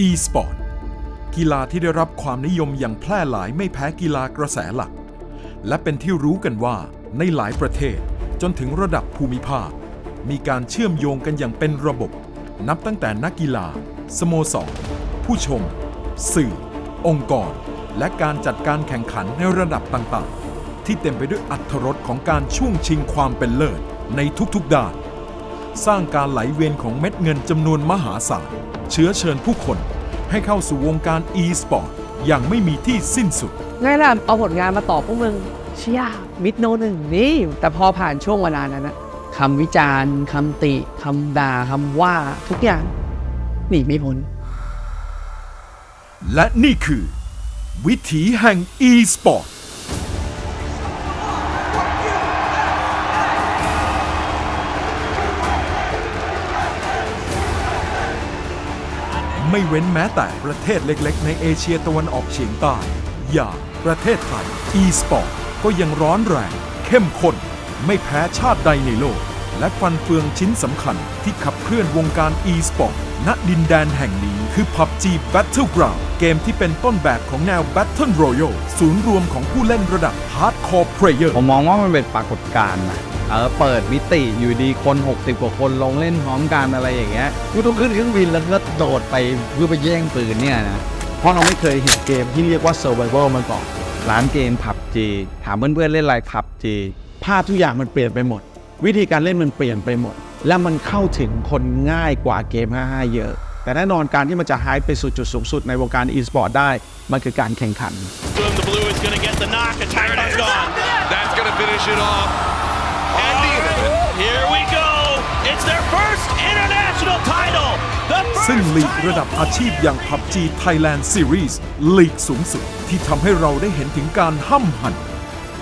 e-sport กีฬาที่ได้รับความนิยมอย่างแพร่หลายไม่แพ้กีฬากระแสหลัก และเป็นที่รู้กันว่าในหลายประเทศจนถึงระดับภูมิภาค มีการเชื่อมโยงกันอย่างเป็นระบบ นับตั้งแต่นักกีฬา สโมสร ผู้ชม สื่อ องค์กร และการจัดการแข่งขันในระดับต่างๆ ที่เต็มไปด้วยอัธรสของการช่วงชิงความเป็นเลิศในทุกๆด้าน สร้างการไหลเวียนของเม็ดเงินจำนวนมหาศาล เชื้อเชิญผู้คนให้เข้าสู่วงการ e-sport อย่างไม่มีที่สิ้นสุด ไงล่ะเอาผลงานมาตอบพวกมึง เชียมิดโนหนึ่งนี่ แต่พอผ่านช่วงเวลานั้นนะคำวิจารณ์คำติคำด่าคำว่าทุกอย่างหนีไม่พ้น และนี่คือ วิถีแห่ง e-sport ไม่เว้นแม้แต่ประเทศเล็กๆ ในเอเชียตะวันออกเฉียงใต้ อย่างประเทศไทย e-sport ก็ยังร้อนแรง เข้มข้น ไม่แพ้ชาติใดในโลก และฟันเฟืองชิ้นสำคัญที่ขับเคลื่อนวงการ e-sport ณดินแดนแห่งนี้คือ PUBG Battleground เกมที่เป็นต้นแบบของแนว Battle Royale ศูนย์รวมของผู้เล่นระดับ Hardcore Player ผมมองว่ามันเป็นปรากฏการณ์นะ เออเปิดมิติอยู่ดีคน 60 กว่าคนลงเล่นพร้อมกันอะไรอย่างเงี้ยกูต้องขึ้นเครื่องบินแล้วก็โดดไปเพื่อไปแย่งปืนเนี่ยนะเพราะเราไม่เคยเห็นเกมที่เรียกว่า Survival มาก่อนร้านเกมผับจีถามเพื่อนๆเล่นอะไรผับจีภาพทุกอย่างมันเปลี่ยนไปหมด วิธีการเล่นมันเปลี่ยนไปหมด และมันเข้าถึงคนง่ายกว่าเกม 55 เยอะ แต่แน่นอนการที่มันจะหายไปสู่จุดสูงสุดในวงการ e-sport ได้ มันคือการแข่งขัน ซึ่ง first ลีก title ระดับอาชีพอย่าง PUBG Thailand Series ลีกสูงสุดที่ทำให้เราได้เห็นถึงการห้ำหัน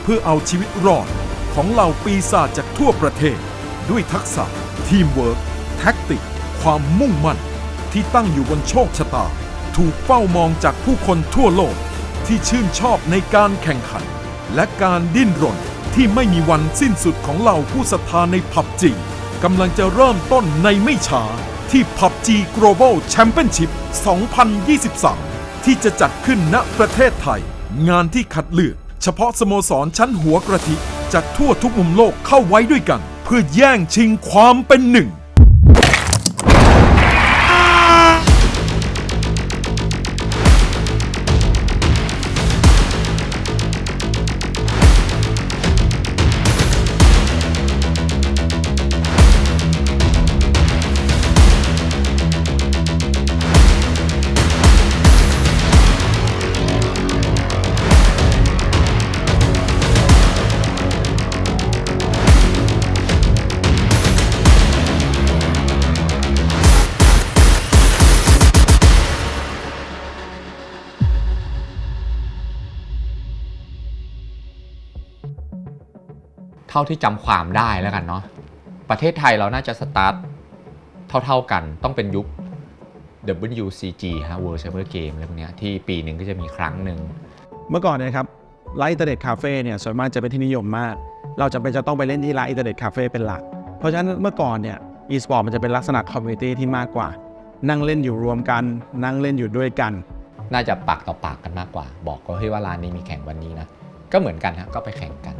เพื่อเอาชีวิตรอดของเหล่าปีศาจจากทั่วประเทศ ด้วยทักษะ ทีมเวิร์กแท็กติก ความมุ่งมั่น ที่ตั้งอยู่บนโชคชะตา ถูกเฝ้ามองจากผู้คนทั่วโลก ที่ชื่นชอบในการแข่งขัน และการดิ้นรนที่ไม่มีวันสิ้นสุดของเหล่าผู้ศรัทธาใน PUBG กำลังจะเริ่มต้นในไม่ช้าที่ PUBG Global Championship 2023 ที่จะจัดขึ้นณประเทศไทย งานที่คัดเลือก เฉพาะสโมสรชั้นหัวกระทิจากทั่วทุกมุมโลกเข้าไว้ด้วยกัน เพื่อแย่งชิงความเป็นหนึ่งาที่จำความได้แล้วกันเนาะประเทศไทยเราน่าจะสตาร์ทเท่าๆกันต้องเป็นยุค WCG ฮะ World Cyber Game อะไรพวกเนี้ยที่ปีหนึ่งก็จะมีครั้งหนึ่ง เมื่อก่อนเนยครับไลฟ์อินเทอร์เน็ตคาเฟ่เนี่ยส่วนมากจะเป็นที่นิยมมาก เราจะเป็นจะต้องไปเล่นที่ร้านอินเทอร์เน็ตคาเฟ่เป็นหลัก เพราะฉะนั้นเมื่อก่อนเนี่ยอีสปอร์ตมันจะเป็นลักษณะคอมมูนิตี้ที่มากกว่า นั่งเล่นอยู่รวมกัน นั่งเล่นอยู่ด้วยกัน น่าจะปากต่อปากกันมากกว่า บอกก็เฮ้ยว่าร้านนี้มีแข่งวันนี้นะก็เหมือนกันฮะก็ไปแข่งกัน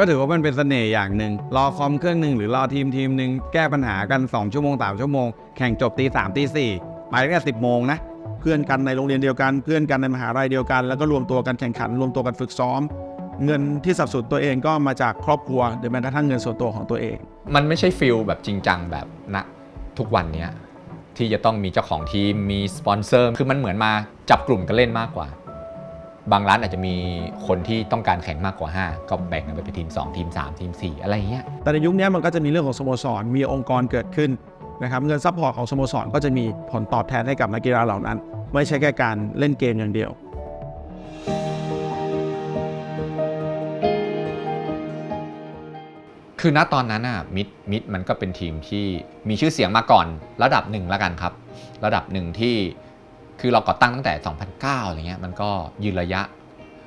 ก็ถือว่ามันเป็นเสน่ห์อย่างหนึ่งรอคอมเครื่องหนึ่งหรือรอทีมทีมหนึ่งแก้ปัญหากัน 2 ชั่วโมงสามชั่วโมง แข่งจบตีสามตีสี่ไปตั้งแต่สิบโมงนะเพื่อนกันในโรงเรียนเดียวกันเพื่อนกันในมหาลัยเดียวกัน แล้วก็รวมตัวกันแข่งขัน รวมตัวกันฝึกซ้อม เงินที่สับสนตัวเองก็มาจากครอบครัวหรือแม้กระทั่งเงินส่วนตัวของตัวเอง มันไม่ใช่ฟิลแบบจริงจังแบบณทุกวันเนี้ยที่จะต้องมีเจ้าของทีมมีสปอนเซอร์คือมันเหมือนมาจับกลุ่มกันเล่นมากกว่า บางร้านอาจจะมีคนที่ต้องการแข่งมากกว่า 5 ก็แบ่งกันไปเป็นทีม 2 ทีม 3 ทีม 4 อะไรอย่างเงี้ย แต่ในยุคนี้มันก็จะมีเรื่องของสโมสร มีองค์กรเกิดขึ้นนะครับ เงินซัพพอร์ตของสโมสรก็จะมีผลตอบแทนให้กับนักกีฬาเหล่านั้น ไม่ใช่แค่การเล่นเกมอย่างเดียว คือณตอนนั้นอะมิดมิดมันก็เป็นทีมที่มีชื่อเสียงมาก่อนระดับหนึ่งแล้วกันครับ ระดับหนึ่งที่ คือเราก่อตั้งตั้งแต่ 2009อะไรเงี้ยมันก็ยืนระยะ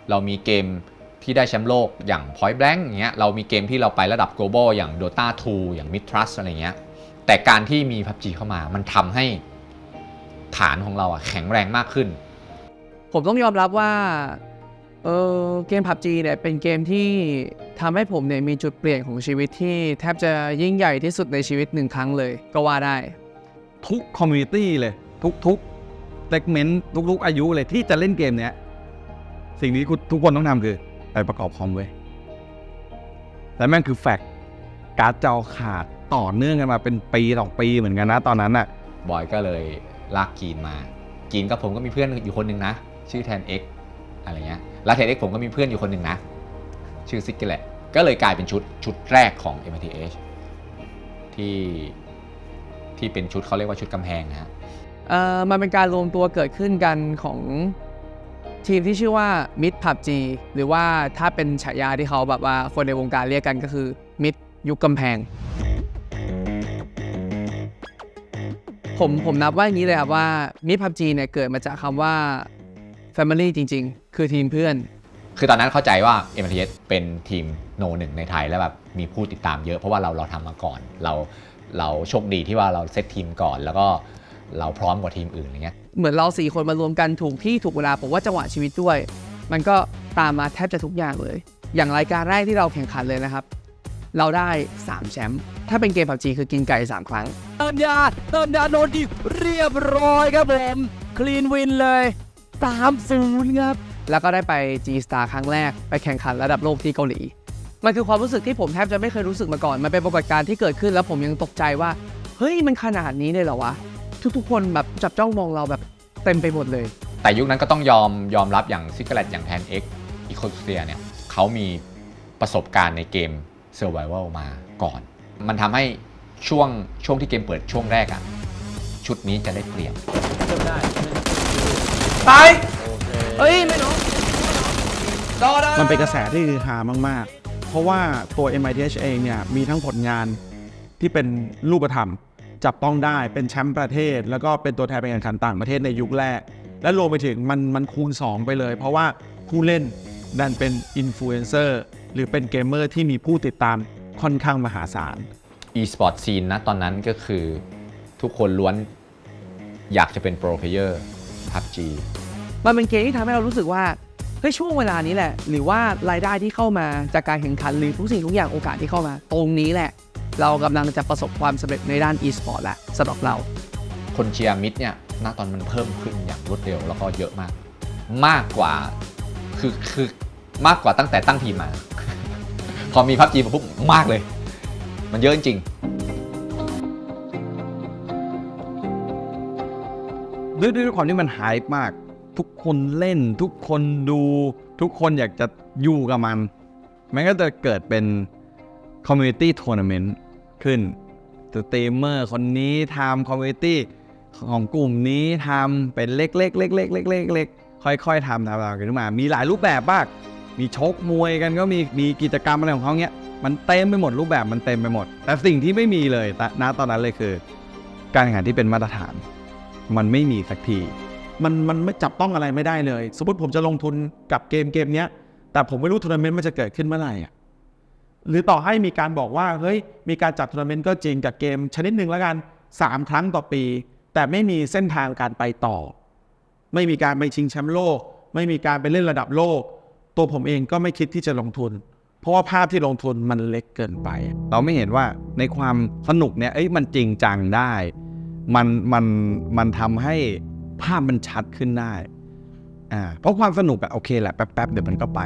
เรามีเกมที่ได้แชมป์โลกอย่าง Point Blank อย่างเงี้ยเรามีเกมที่เราไประดับ global อย่าง Dota 2 อย่าง Mid Trust อะไรเงี้ยแต่การที่มี PUBG เข้ามา มันทำให้ฐานของเราอะแข็งแรงมากขึ้น ผมต้องยอมรับว่าเออเกม PUBG เนี่ยเป็นเกมที่ทำให้ผมเนี่ยมีจุดเปลี่ยนของชีวิตที่แทบจะยิ่งใหญ่ที่สุดในชีวิตหนึ่งครั้งเลยก็ว่าได้ ทุกคอมมูนิตี้เลยทุกทุก เซกเมนต์ทุกๆอายุเลยที่จะเล่นเกมเนี้ย สิ่งที่คุณทุกคนต้องทำคือไปประกอบคอมเว้ยและแม่งคือแฟกการ์ดจอขาดต่อเนื่องกันมาเป็นปีสองปีเหมือนกันนะตอนนั้นอะบอยก็เลยลากกีนมา กีนกับผมก็มีเพื่อนอยู่คนหนึ่งนะ ชื่อแทน X อะไรเงี้ยแล้วแทน X ผมก็มีเพื่อนอยู่คนหนึ่งนะ ชื่อซิกเกลตก็เลยกลายเป็นชุดชุดแรกของ MTH ที่ที่เป็นชุดเขาเรียกว่าชุดกำแพงนะฮะ มันเป็นการรวมตัวเกิดขึ้นกันของทีมที่ชื่อว่ามิดผับจีหรือว่าถ้าเป็นฉายาที่เขาแบบว่าคนในวงการเรียกกันก็คือมิดยุคกำแพง ผมผมนับว่าอย่างนี้เลยครับว่ามิดผับจีเนี่ยเกิดมาจากคำว่า Family จริง ๆ คือทีมเพื่อน คือตอนนั้นเข้าใจว่า MTS เป็นทีมโนหนึ่งในไทยแล้วแบบมีผู้ติดตามเยอะเพราะว่าเราเราทำมาก่อน เราเราโชคดีที่ว่าเราเซตทีมก่อนแล้วก็ เราพร้อมกว่าทีมอื่นอะไรเงี้ยเหมือนเราสี่คนมารวมกันถูกที่ถูกเวลาผมว่าจังหวะชีวิตด้วย มันก็ตามมาแทบจะทุกอย่างเลย อย่างรายการแรกที่เราแข่งขันเลยนะครับ เราได้ 3 แชมป์ถ้าเป็นเกมผับจีคือกินไก่ 3 ครั้งเติมยาเติมยาโดนดิเรียบร้อยครับผมคลีนวินเลย3 0ครับแล้วก็ได้ไป G Star ครั้งแรกไปแข่งขันระดับโลกที่เกาหลี มันคือความรู้สึกที่ผมแทบจะไม่เคยรู้สึกมาก่อน มันเป็นปรากฏการณ์ที่เกิดขึ้นแล้วผมยังตกใจว่า เฮ้ยมันขนาดนี้เลยเหรอวะ ทุก ๆ คนแบบจับจ้องมองเราแบบเต็มไปหมดเลย แต่ยุคนั้นก็ต้องยอมยอมรับอย่างซิกเกลตอย่างแทน X อีโคเซียเนี่ยเขามีประสบการณ์ในเกม Survival มาก่อน มันทำให้ช่วงช่วงที่เกมเปิดช่วงแรกอะชุดนี้จะได้เปรียบตายเฮ้ย ไม่น้องมันเป็นกระแสที่คือฮามาก ๆ เพราะว่าตัว MITH เองเนี่ยมีทั้งผลงานที่เป็นรูปธรรม จับต้องได้เป็นแชมป์ประเทศ แล้วก็เป็นตัวแทนไปแข่งขันต่างประเทศในยุคแรก และรวมไปถึงมันมันคูณ 2 ไปเลย เพราะว่าผู้เล่นดันเป็นอินฟลูเอนเซอร์หรือเป็นเกมเมอร์ที่มีผู้ติดตามค่อนข้างมหาศาล e-sport scene นะตอนนั้นก็คือทุกคนล้วนอยากจะเป็นโปรเพลเยอร์ PUBG มันเป็นเกมที่ทำให้เรารู้สึกว่าเฮ้ยช่วงเวลานี้แหละ หรือว่ารายได้ที่เข้ามาจากการแข่งขันหรือทุกสิ่งทุกอย่างโอกาสที่เข้ามา ตรงนี้แหละ เรากำลังจะประสบความสำเร็จในด้าน e-sport แล้วสำหรับเรา คนเชียร์มิดเนี่ยณตอนมันเพิ่มขึ้นอย่างรวดเร็วแล้วก็เยอะมาก มากกว่าคือคือมากกว่าตั้งแต่ตั้งทีมมา พอมีพับจีมาปุ๊บมากเลย มันเยอะจริงด้วยด้วยความที่มันไฮป์มาก ทุกคนเล่น ทุกคนดู ทุกคนอยากจะอยู่กับมัน มันก็จะเกิดเป็น คอมมูนิตี้ทัวร์นาเมนต์ขึ้นสตรีมเมอร์คนนี้ทำคอมมูนิตี้ของกลุ่มนี้ทำเป็นเล็กๆเล็กๆเล็กๆเล็กๆค่อยๆทำทำๆกันขึ้นมา มีหลายรูปแบบมากมีชกมวยกันก็มีมีกิจกรรมอะไรของเขาเนี้ยมันเต็มไปหมดรูปแบบมันเต็มไปหมด แต่สิ่งที่ไม่มีเลยตณตอนนั้นเลยคือ การแข่งขันที่เป็นมาตรฐาน มันไม่มีสักทีมันมันไม่จับต้องอะไรไม่ได้เลย สมมติผมจะลงทุนกับเกมเกมเนี้ยแต่ผมไม่รู้ทัวร์นาเมนต์มันจะเกิดขึ้นเมื่อไหร่อะ หรือต่อให้มีการบอกว่าเฮ้ยมีการจัดทัวร์นาเมนต์ก็จริงกับเกมชนิดหนึ่งแล้วกัน 3 ครั้งต่อปี แต่ไม่มีเส้นทางการไปต่อ ไม่มีการไปชิงแชมป์โลก ไม่มีการไปเล่นระดับโลก ตัวผมเองก็ไม่คิดที่จะลงทุน เพราะว่าภาพที่ลงทุนมันเล็กเกินไป เราไม่เห็นว่าในความสนุกเนี่ยเอ้ยมันจริงจังได้ มันมันมันทำให้ภาพมันชัดขึ้นได้อ่าเพราะความสนุกอะโอเคแหละแป๊บๆเดี๋ยวมันก็ไป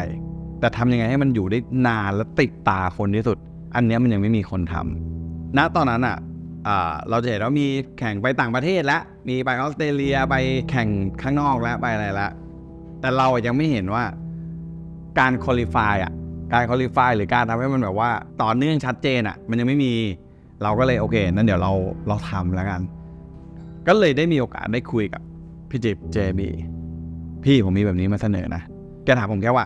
แต่ทำยังไงให้มันอยู่ได้นานและติดตาคนที่สุด อันนี้มันยังไม่มีคนทำณตอนนั้นอะอ่าเราจะเห็นว่ามีแข่งไปต่างประเทศแล้วมีไปออสเตรเลียไปแข่งข้างนอกแล้วไปอะไรแล้วแต่เราอะยังไม่เห็นว่าการคอลิฟายอะการคอลิฟายหรือการทำให้มันแบบว่าต่อเนื่องชัดเจนอะ มันยังไม่มีเราก็เลยโอเคนั่นเดี๋ยวเราเราทำแล้วกัน ก็เลยได้มีโอกาสได้คุยกับพี่จิบเจบีพี่ผมมีแบบนี้มาเสนอนะแกถามผมแค่ว่า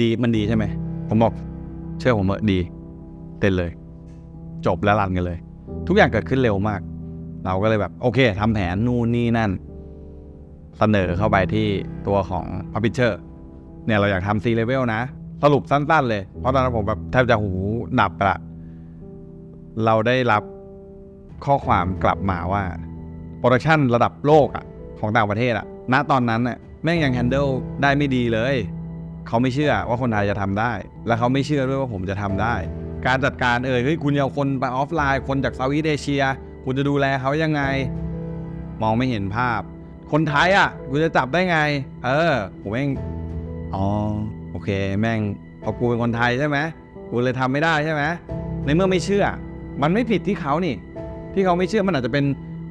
ดีมันดีใช่ไหม ผมบอกเชื่อผมเถอะดี เต้นเลย จบแล้วรันกันเลย ทุกอย่างเกิดขึ้นเร็วมาก เราก็เลยแบบ โอเคทำแผนนู่นนี่นั่น เสนอเข้าไปที่ตัวของ Publisher เนี่ยเราอยากทำ C level นะ สรุปสั้น ๆ เลย เพราะตอนนั้นผมแบบแทบจะหูดับไปละเราได้รับข้อความกลับมาว่าโปรดักชันระดับโลกอะของต่างประเทศอะณตอนนั้นน่ะแม่งยังแฮนเดิลได้ไม่ดีเลย เขาไม่เชื่อว่าคนไทยจะทำได้ และเขาไม่เชื่อด้วยว่าผมจะทำได้ การจัดการเอ่ยเฮ้ยคุณเอาคนไปออฟไลน์ คนจากเซาท์อีสเอเชีย คุณจะดูแลเขายังไง มองไม่เห็นภาพ คนไทยอะคุณจะจับได้ไง เออ ผมแม่งอ๋อโอเค แม่งพอกูเป็นคนไทยใช่ไหมกูเลยทำไม่ได้ใช่ไหมในเมื่อไม่เชื่อ มันไม่ผิดที่เขานี่ ที่เขาไม่เชื่อมันอาจจะเป็น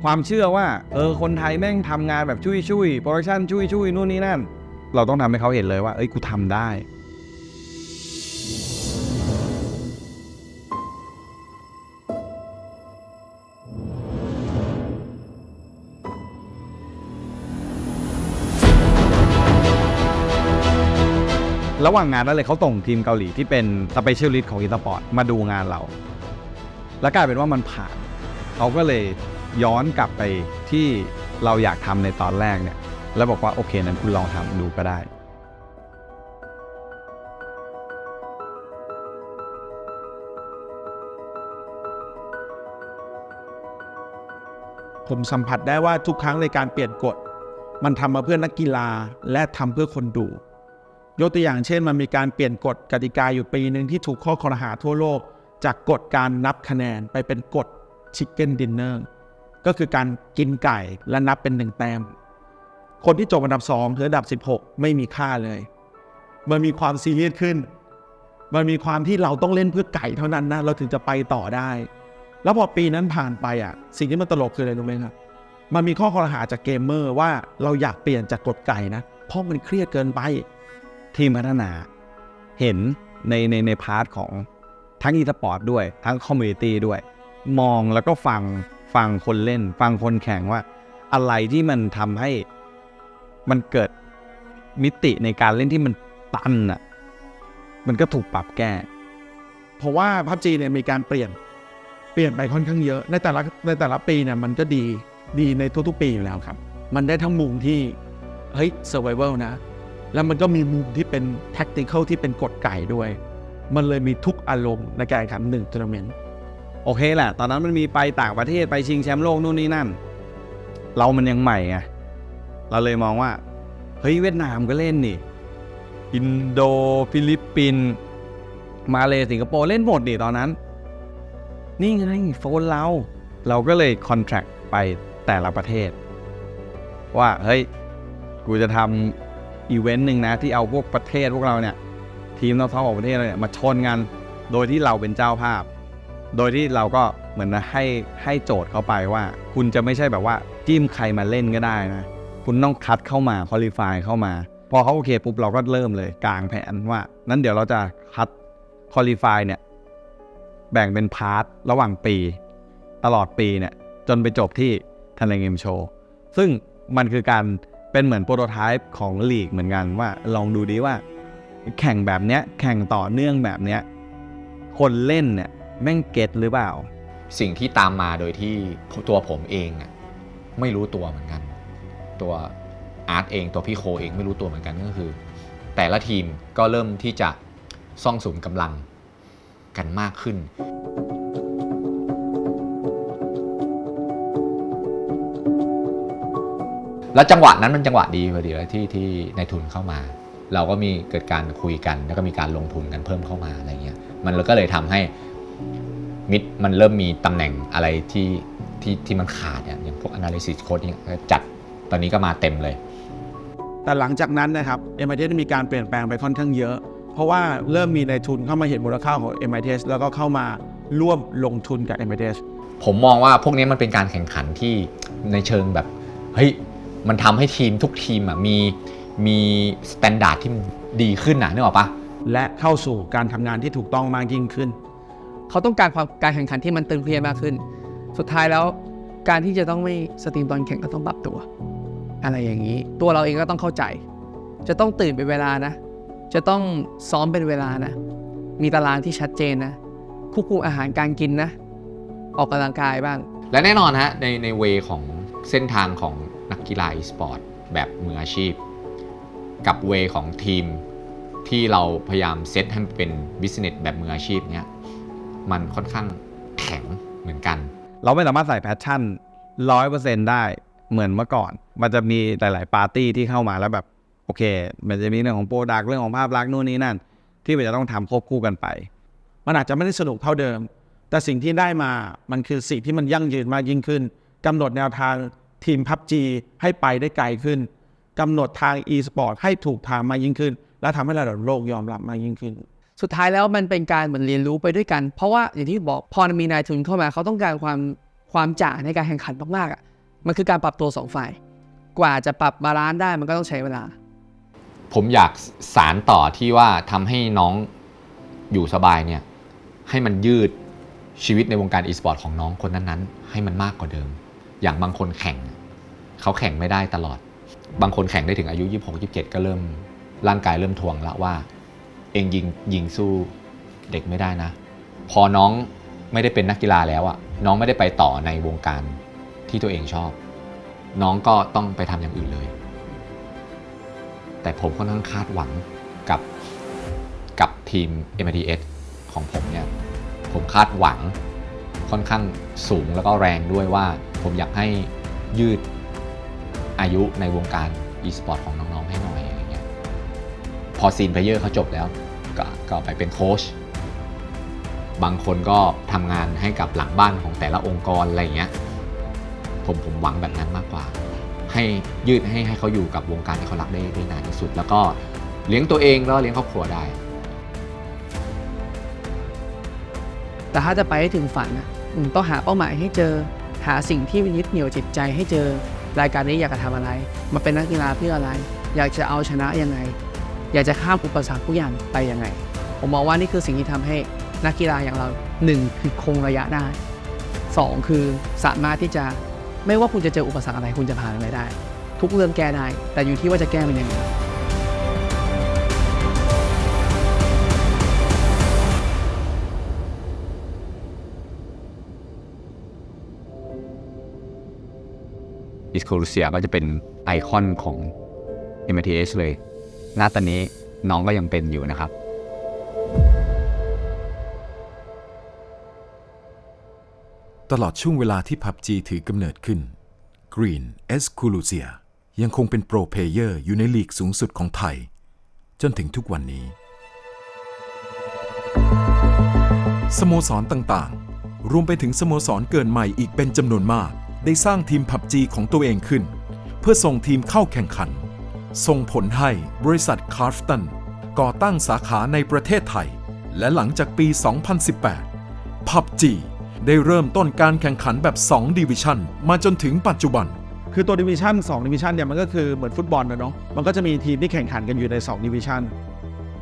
ความเชื่อว่า เออคนไทยแม่งทำงานแบบช่วยช่วยโปรดักชั่นช่วยช่วยนู่นนี่นั่น เราต้องทำให้เขาเห็นเลยว่า เอ้ยกูทำได้ ระหว่างงานนั่นเลยเขาส่งทีมเกาหลีที่เป็นสเปเชียลิสต์ของอีสปอร์ตมาดูงานเรา แล้วกลายเป็นว่ามันผ่าน เขาก็เลยย้อนกลับไปที่เราอยากทำในตอนแรกเนี่ย แล้วบอกว่าโอเคนั้นคุณลองทำดูก็ได้ ผมสัมผัสได้ว่าทุกครั้งในการเปลี่ยนกฎ มันทำมาเพื่อนักกีฬาและทำเพื่อคนดูยกตัวอย่างเช่นมันมีการเปลี่ยนกฎกติกาอยู่ปีหนึ่งที่ถูกข้อคอรหาทั่วโลก จากกฎการนับคะแนนไปเป็นกฎชิคเก้นดินเนอร์ก็คือการกินไก่และนับเป็นหนึ่งแต้ม คนที่จบอันดับ 2 ถึงอันดับ 16 ไม่มีค่าเลย มันมีความซีเรียสขึ้น มันมีความที่เราต้องเล่นเพื่อไก่เท่านั้นนะ เราถึงจะไปต่อได้ แล้วพอปีนั้นผ่านไปอะ สิ่งที่มันตลกคืออะไรรู้ไหมครับ มันมีข้อคอรหาจากเกมเมอร์ว่าเราอยากเปลี่ยนจากกฎไก่นะ เพราะมันเครียดเกินไป ทีมพัฒนา เห็นในในในพาร์ทของทั้งอีสปอร์ตด้วย ทั้งคอมมูนิตี้ด้วย มองแล้วก็ฟังฟังคนเล่น ฟังคนแข่งว่า อะไรที่มันทำให้ มันเกิดมิติในการเล่นที่มันตันอะ มันก็ถูกปรับแก้ เพราะว่าพับจีเนี่ยมีการเปลี่ยนเปลี่ยนไปค่อนข้างเยอะ ในแต่ละในแต่ละปีเนี่ยมันก็ดีดีในทุกๆปีอยู่แล้วครับ มันได้ทั้งมุมที่ เฮ้ย survival นะ แล้วมันก็มีมุมที่เป็น tactical ที่เป็นกฎไก่ด้วย มันเลยมีทุกอารมณ์ในการแข่งขันหนึ่งทัวร์นาเมนต์โอเคแหละ ตอนนั้นมันมีไปต่างประเทศไปชิงแชมป์โลกนู่นนี่นั่น เรามันยังใหม่ไง เราเลยมองว่า เฮ้ยเวียดนามก็เล่นนี่ อินโดฟิลิปปิน มาเลสิงคโปร์เล่นหมดนี่ตอนนั้น นี่ไงโฟนเรา เราก็เลยคอนแท c t ไปแต่ละประเทศ ว่า เฮ้ย กูจะทำอีเวนต์หนึ่งนะ ที่เอาพวกประเทศพวกเราเนี่ย ทีมนอกท้องของประเทศเราเนี่ยมาชนกัน โดยที่เราเป็นเจ้าภาพ โดยที่เราก็เหมือนนะให้ให้โจทย์เขาไปว่า คุณจะไม่ใช่แบบว่าจิ้มใครมาเล่นก็ได้นะ คุณต้องคัดเข้ามาคอลี่ฟายเข้ามา พอเขาโอเคปุ๊บเราก็เริ่มเลยกลางแผนว่า นั้นเดี๋ยวเราจะคัดคอลี่ฟายเนี่ย แบ่งเป็นพาร์ทระหว่างปี ตลอดปีเนี่ย จนไปจบที่ทันเลงเกมโชว์ซึ่งมันคือการเป็นเหมือนโปรโตไทป์ของลีกเหมือนกันว่าลองดูดีว่า แข่งแบบเนี้ย แข่งต่อเนื่องแบบเนี้ย คนเล่นเนี่ยแม่งเก็ตหรือเปล่า สิ่งที่ตามมาโดยที่ตัวผมเองอะไม่รู้ตัวเหมือนกัน ตัวอาร์ตเองตัวพี่โคเองไม่รู้ตัวเหมือนกันก็คือ แต่ละทีมก็เริ่มที่จะซ่องสุมกำลังกันมากขึ้น แล้วจังหวะนั้นมันจังหวะดีพอดีแล้วที่ที่ในทุนเข้ามา เราก็มีเกิดการคุยกัน แล้วก็มีการลงทุนกันเพิ่มเข้ามาอะไรเงี้ยมันก็เลยทำให้มิดมันเริ่มมีตำแหน่งอะไรที่ที่ที่มันขาดเนี่ยอย่างพวก analysis code เนี่ยจัด ตอนนี้ก็มาเต็มเลย แต่หลังจากนั้นนะครับ m i t มีการเปลี่ยนแปลงไปค่อนข้างเยอะ เพราะว่าเริ่มมีในทุนเข้ามาเห็นมูลค่าของ m i t แล้วก็เข้ามาร่วมลงทุนกับ m i t ผมมองว่าพวกนี้มันเป็นการแข่งขันที่ในเชิงแบบเฮ้ยมันทำให้ทีมทุกทีมอะมีมีสแตนดาร์ดที่มันดีขึ้นนะนึกออกปะและเข้าสู่การทำงานที่ถูกต้องมากยิ่งขึ้น เขาต้องการความการแข่งขันที่มันตึงเครียดมากขึ้น สุดท้ายแล้วการที่จะต้องไม่สตรีมตอนแข่งก็ต้องปรับตัว อะไรอย่างนี้ ตัวเราเองก็ต้องเข้าใจ จะต้องตื่นเป็นเวลานะ จะต้องซ้อมเป็นเวลานะ มีตารางที่ชัดเจนนะควบคุมอาหารการกินนะ ออกกำลังกายบ้าง และแน่นอนฮะในในเวของเส้นทางของนักกีฬา e-sport แบบมืออาชีพ กับเวของทีมที่เราพยายามเซตให้มันเป็นบิสเนสแบบมืออาชีพเนี้ยมันค่อนข้างแข็งเหมือนกัน เราไม่สามารถใส่แพชชั่นร้อยเปอร์เซ็นได้ เหมือนเมื่อก่อน มันจะมีหลาย ๆ ปาร์ตี้ที่เข้ามาแล้วแบบ โอเค มันจะมีเรื่องของโปรดักเรื่องของภาพลักษณ์นู่นนี่นั่น ที่มันจะต้องทำควบคู่กันไป มันอาจจะไม่ได้สนุกเท่าเดิม แต่สิ่งที่ได้มามันคือสิ่งที่มันยั่งยืนมากยิ่งขึ้นกำหนดแนวทางทีมพับจีให้ไปได้ไกลขึ้นกำหนดทาง e-sport ให้ถูกทางมากยิ่งขึ้น และทำให้ระดับโลกยอมรับมากยิ่งขึ้นสุดท้ายแล้วมันเป็นการเหมือนเรียนรู้ไปด้วยกัน เพราะว่าอย่างที่บอกพอมีนายทุนเข้ามาเขาต้องการความความจ่าในการแข่งขันมากๆอะ มันคือการปรับตัวสองฝ่าย กว่าจะปรับบาลานซ์ได้มันก็ต้องใช้เวลา ผมอยากสารต่อที่ว่าทำให้น้องอยู่สบายเนี่ย ให้มันยืดชีวิตในวงการอีสปอร์ตของน้องคนนั้นๆ ให้มันมากกว่าเดิม อย่างบางคนแข่ง เขาแข่งไม่ได้ตลอด บางคนแข่งได้ถึงอายุ 26 27 ก็เริ่ม ร่างกายเริ่มทวงแล้วว่า เองยิงยิงสู้เด็กไม่ได้นะ พอน้องไม่ได้เป็นนักกีฬาแล้วอะน้องไม่ได้ไปต่อในวงการ ที่ตัวเองชอบ น้องก็ต้องไปทำอย่างอื่นเลย แต่ผมค่อนข้างคาดหวังกับกับทีม m t s ของผมเนี่ยผมคาดหวังค่อนข้างสูงแล้วก็แรงด้วยว่า ผมอยากให้ยืดอายุในวงการ e-sport ของน้องๆให้หน่อยอะไรเงี้ยพอซีนเพลเยอร์เขาจบแล้วกก็ไปเป็นโค้ชบางคนก็ทำงานให้กับหลังบ้านของแต่ละองค์กรอะไรเงี้ย ผมผมหวังแบบนั้นมากกว่า ให้ยืดให้ให้เขาอยู่กับวงการที่เขารักได้ได้นานที่สุด แล้วก็เลี้ยงตัวเองแล้วเลี้ยงครอบครัวได้ แต่ถ้าจะไปให้ถึงฝันนะอืมต้องหาเป้าหมายให้เจอ หาสิ่งที่ยึดเหนี่ยวจิตใจให้เจอ รายการนี้อยากจะทำอะไร มาเป็นนักกีฬาเพื่ออะไร อยากจะเอาชนะยังไง อยากจะข้ามอุปสรรคทุกอย่างไปยังไง ผมมองว่านี่คือสิ่งที่ทำให้นักกีฬาอย่างเราหนึ่งคือคงระยะได้สองคือสามารถที่จะ ไม่ว่าคุณจะเจออุปสรรคอะไรคุณจะผ่านอะไรได้ ทุกเรื่องแก้ได้ แต่อยู่ที่ว่าจะแก้มันยังไงอิสโคลูเซียก็จะเป็นไอคอนของ MTS เลย หน้าตอนนี้น้องก็ยังเป็นอยู่นะครับ ตลอดช่วงเวลาที่ PUBG ถือกำเนิดขึ้น Green e s c u l u s i a ยังคงเป็นโปรเพเยอร์อยู่ในลีกสูงสุดของไทย จนถึงทุกวันนี้ สโมสรต่างๆ รวมไปถึงสโมสรเกินใหม่อีกเป็นจำนวนมาก ได้สร้างทีม PUBG ของตัวเองขึ้น เพื่อส่งทีมเข้าแข่งขัน ส่งผลให้บริษัทคาร์ฟตันก่อตั้งสาขาในประเทศไทย และหลังจากปี 2018 PUBG ได้เริ่มต้นการแข่งขันแบบ 2 ดิวิชันมาจนถึงปัจจุบัน คือตัวดิวิชั่น2ดิวิชั่นเนี่ยมันก็คือเหมือนฟุตบอลนะเนาะมันก็จะมีทีมที่แข่งขันกันอยู่ใน2ดิวิชั่น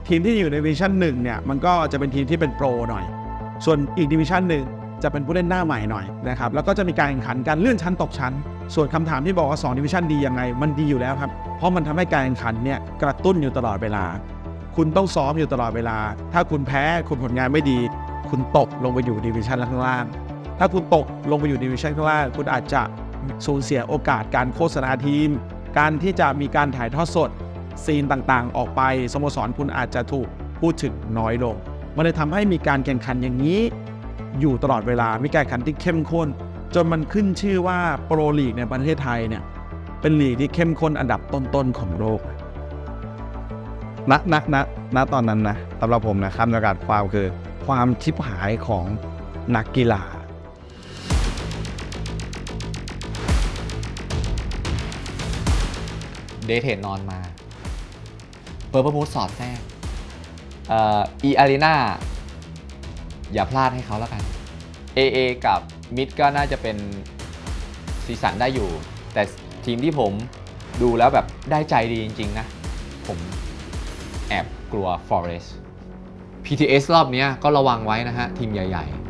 ทีมที่อยู่ในดิวิชั่น1เนี่ยมันก็จะเป็นทีมที่เป็นโปรหน่อย ส่วนอีกดิวิชั่นหนึ่งจะเป็นผู้เล่นหน้าใหม่หน่อยนะครับแล้วก็จะมีการแข่งขันการเลื่อนชั้นตกชั้น ส่วนคำถามที่บอกว่า2ดิวิชั่นดียังไง มันดีอยู่แล้วครับเพราะมันทำให้การแข่งขันเนี่ยกระตุ้นอยู่ตลอดเวลา คุณต้องซ้อมอยู่ตลอดเวลา ถ้าคุณแพ้คุณผลงานไม่ดี คุณตกลงไปอยู่ดิวิชันข้างล่างถ้าคุณตกลงไปอยู่ดิวิชันข้างล่าง คุณอาจจะสูญเสียโอกาสการโฆษณาทีม การที่จะมีการถ่ายทอดสด ซีนต่างๆ ออกไปสโมสรคุณอาจจะถูกพูดถึงน้อยลง มันเลยทำให้มีการแข่งขันอย่างนี้ อยู่ตลอดเวลา มีการแข่งขันที่เข้มข้น จนมันขึ้นชื่อว่าโปรลีกในประเทศไทยเนี่ยเป็นลีกที่เข้มข้นอันดับต้นๆของโลก ณณณณตอนนั้นนะสำหรับผมนะคำจำกัดความคือ ความชิบหายของนักกีฬาเดทเทนนอนมาเปิดประมูลสอดแทรกเอ่ออีอารีนาอย่าพลาดให้เขาแล้วกัน AA กับมิดก็น่าจะเป็นสีสันได้อยู่ แต่ทีมที่ผมดูแล้วแบบได้ใจดีจริง ๆ นะ ผม แอบกลัว Forest PTS รอบนี้ก็ระวังไว้นะฮะ ทีมใหญ่ ๆ